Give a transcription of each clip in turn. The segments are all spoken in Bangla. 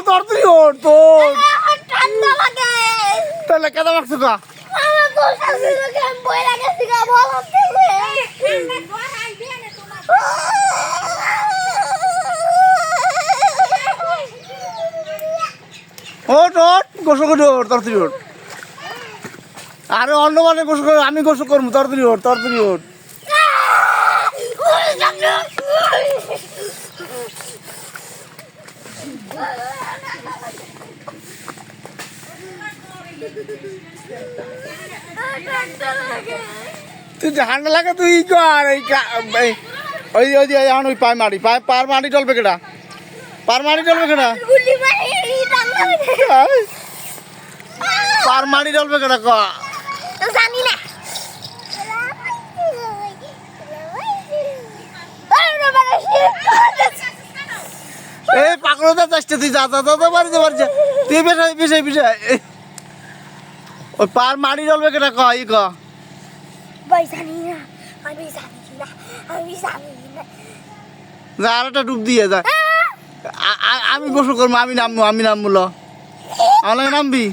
ওঠ তোর আমার ঠান্ডা লাগে। তাহলে কেদা মারছো তো? কেন গোসল করে আরে অন্য মানে গোসল করে আমি গোসল করব তাড়াতাড়ি ওঠ তাড়াতাড়ি ওঠ তুই যে ঠান্ডা লাগে, তুই কর, এই ওই ওই এখন ওই পায় মারি পায় পার মারি টলবে কেটা পার মারি টলবে কেটা পার মারি টলবে কেটা ক? না এই পাকড়টা চাষতে তুই যা যা যা যা, বাড়ি যা বাড়ি যা। তুই বেসাই বেসাই বেসাই ওই পার মারি টলবে কেটা ক ই ক। ভাই জানি না আমি জানি না আমি জানি না। যা আর একটা ডুব দিয়ে যা। আমি গোসল করব আমি নামবো আমি নামবো ল। আমার নামবি?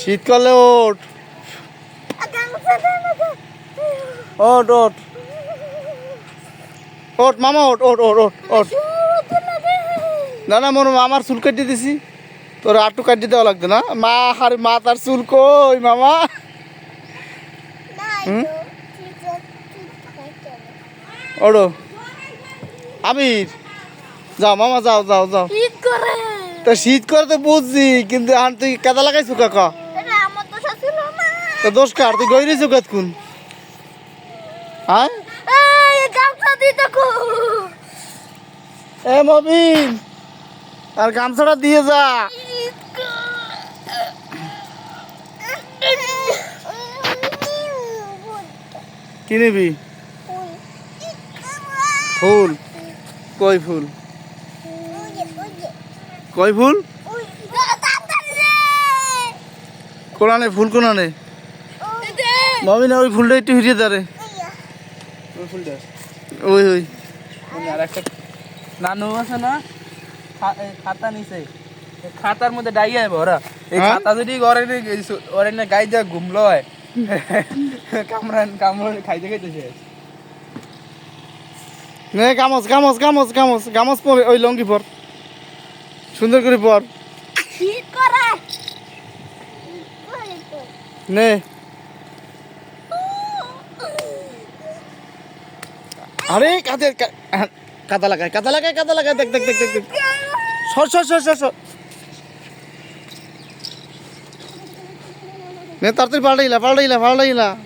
শীত করলে ওঠ। ওঠ ওঠ। ওঠ মামা ওঠ ওঠ ওঠ ওঠ ওঠ। না না মনে আমার চুল কাটিয়ে দিছি। তোর আটু কাটিয়ে দেওয়া লাগবে না। মা আর মা তার চুল কই মামা? হুম? ওড়ো। আমির। যাও মামা যাও যাও যাও। শীত করে। তো শীত করে তো বুঝছি কিন্তু আন তুই কাদা লাগাইছু কাকা দোষ কার? তুই গইরেছু কতক্ষণ হ্যাঁ? এ মবিন আর গামছাটা দিয়ে যা। কি নিবি? ফুল। কই ফুল? কই ফুল? কোনানে ফুল কোনানে মমিন ওই ফুলটা একটু হিরিয়ে দাঁড়ে ওই ওই। আর একটা নানু আছে না খাতা নিছে। খাতার মধ্যে ডাইয়া ওরা। এই হ্যাঁ? খাতা যদি ওরে ওরে না গাই যা ঘুমলো হয়। কামড়ান কামড় খাইতে নে গামস গামস গামস গামস গামস পরে ওই লঙ্গি পর। সুন্দর করে পর। নে। আরে কাতে কা- কাদা লাগায় কাদা লাগায় কাদা লাগায়, দেখ দেখ দেখ দেখ সর সর সর সর সর। নে, তাড়াতাড়ি পাল্টাইলা পাল্টাইলা পাল্টাইলা।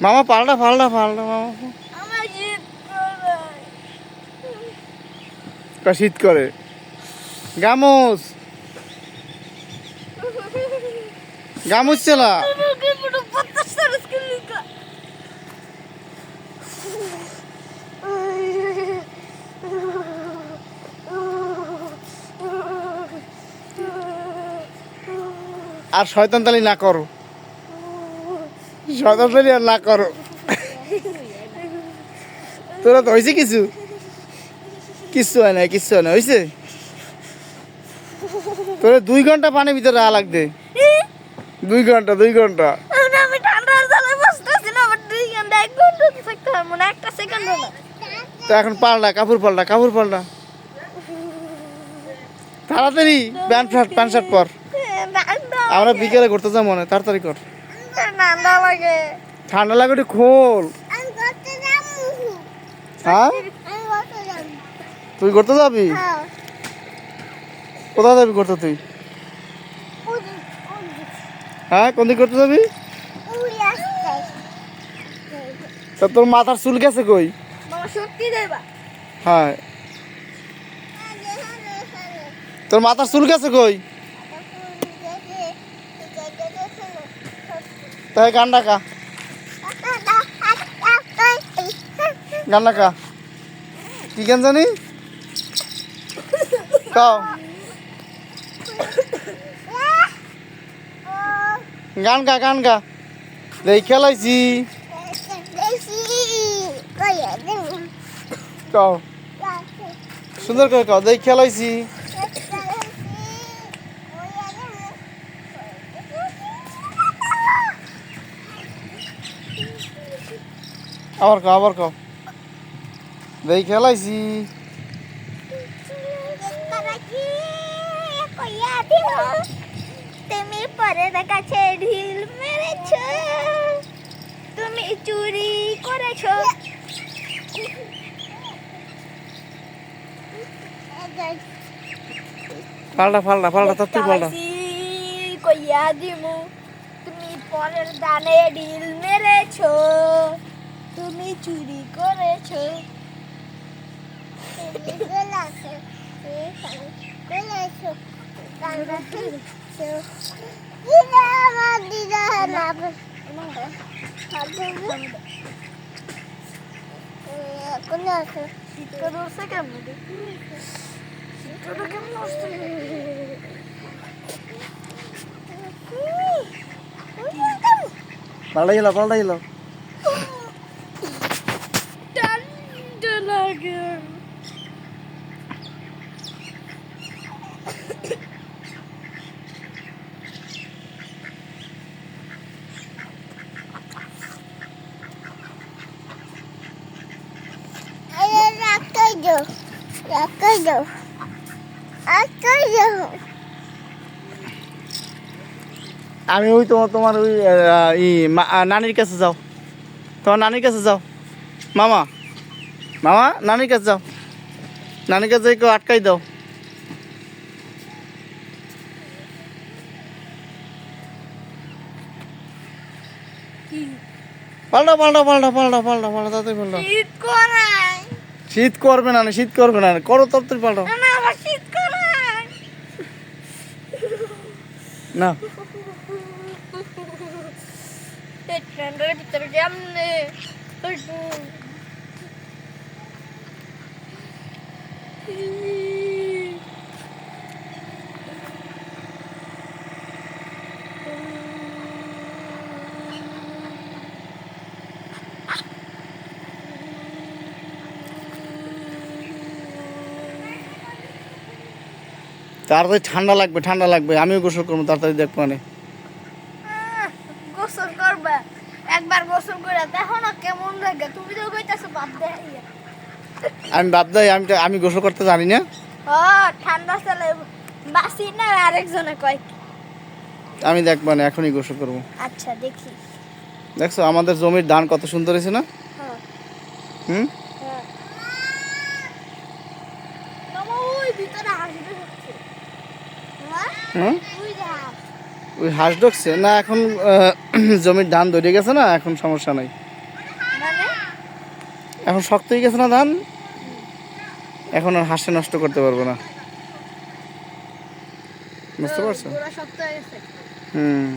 মামা, পাল্টা পাল্টা পাল্টা, মামা। শীত করে। গামুস। গামুস চালা। আর শয়তান তালি না করো। শয়তান তালি আর না করো। তোরা তো হয়েছে কিছু? কিচ্ছু হয় না কিচ্ছু হয় না হয়েছে তোরা দুই ঘণ্টা পানি ভিতরে রাখা লাগবে দুই ঘণ্টা দুই ঘণ্টা। আমি ঠান্ডার জ্বালায় বসতেছি না আমার দুই ঘণ্টা এক ঘণ্টা থাকতে মনে একটা সেকেন্ড না তো এখন পাল্টা কাপড় পাল্টা কাপড় পাল্টা। তাড়াতাড়ি প্যান্ট শার্ট প্যান্ট শার্ট পর। আমরা বিকেলে ঘুরতে যাব মনে তাড়াতাড়ি কর। ঠান্ডা লাগে ঠান্ডা লাগে একটু খোল। হ্যাঁ? তুই ঘুরতে যাবি? কোথায় যাবি ঘুরতে তুই? হ্যাঁ কোন দিক করতে যাবি? তা তোর মাথার চুল গেছে কই? হ্যাঁ। তোর মাথার চুল গেছে কই? তাই গান ডাকা গান ডাকা কি গান জানি? কাও। গান গা গান গা দেই খেলাইছি। কাও। সুন্দর করে কাও। দেই খেলাইছি। আবার কাও আবার কাও। দেই খেলাইছি। তুমি পরের কাছে ঢিল মেরেছ। তুমি চুরি করেছ। পাল্টা পাল্টা পাল্টা তাত্তি পাল্টা। কইয়া দিমু তুমি পরের দানে ঢিল মেরেছ। তুমি চুরি করেছ। শীতটা ধরছে কেমন শীতটা কেমন আসছে পাল্টা গেল পাল্টা গেল। ঠান্ডা লাগে আমি ওই তোমার তোমার ওই আহ, ই মা- আহ, নানির কাছে যাও তোমার নানির কাছে যাও মামা মামা নানির কাছে যাও। নানির কাছে কেউ আটকাই দাও। পাল্টা পাল্টা পাল্টা পাল্টা পাল্টা পাল্টা তাড়াতাড়ি পাল্টা। শীত করবে না শীত করবে না। করো তাড়াতাড়ি পাল্টা। না ঠান্ডার ভিতরে তাড়াতাড়ি ঠান্ডা লাগবে ঠান্ডা লাগবে। আমিও গোসল করব, তাড়াতাড়ি দেখব মানে গোসল করবে? একবার গোসল করে দেখো না কেমন লাগে। তুমি তো বাপ দেখাইয়া আমি ভাবদাই আমি আমি গোসল করতে জানি না। ও ঠান্ডা চলে বাসি না আরেকজনে কয় আমি দেখব না এখনই গোসল করব। আচ্ছা দেখি। দেখছ আমাদের জমির ধান কত সুন্দর হয়েছে না? হ্যাঁ। হুম? হ্যাঁ। ওই হ্যাঁ? ওই হাঁস। ঢুকছে? না এখন জমির ধান ধরে গেছে না এখন সমস্যা নাই। মানে? এখন শক্ত হয়ে গেছে না ধান? এখন আর হাঁসে নষ্ট করতে পারব না। বুঝতে পারছ হুম।